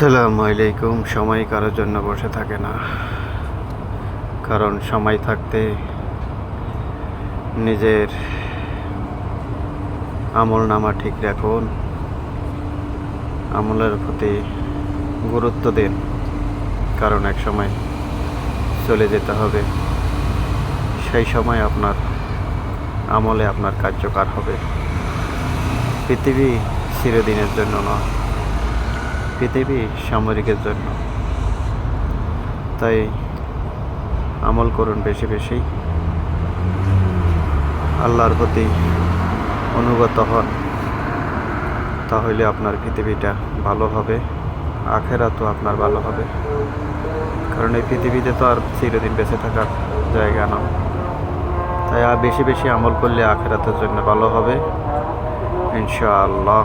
আসসালামু আলাইকুম সময় কারোর জন্য বসে থাকে না। কারণ সময় থাকতে নিজের আমল নামা ঠিক রাখুন। আমলের প্রতি গুরুত্ব দিন। কারণ এক সময় চলে যেতে হবে। সেই সময় আপনার আমলে আপনার কার্যকর হবে। পৃথিবী চিরদিনের জন্য নয়। পৃথিবী সামরিকের জন্য। তাই আমল করুন বেশি বেশি। আল্লাহর প্রতি অনুগত হন, তাহলে আপনার পৃথিবীটা ভালো হবে, আখেরাতও আপনার ভালো হবে। কারণ এই পৃথিবীতে তো আর চিরদিন বেঁচে থাকার জায়গা না। তাই আর বেশি বেশি আমল করলে আখেরাতের জন্য ভালো হবে, ইনশাআল্লাহ।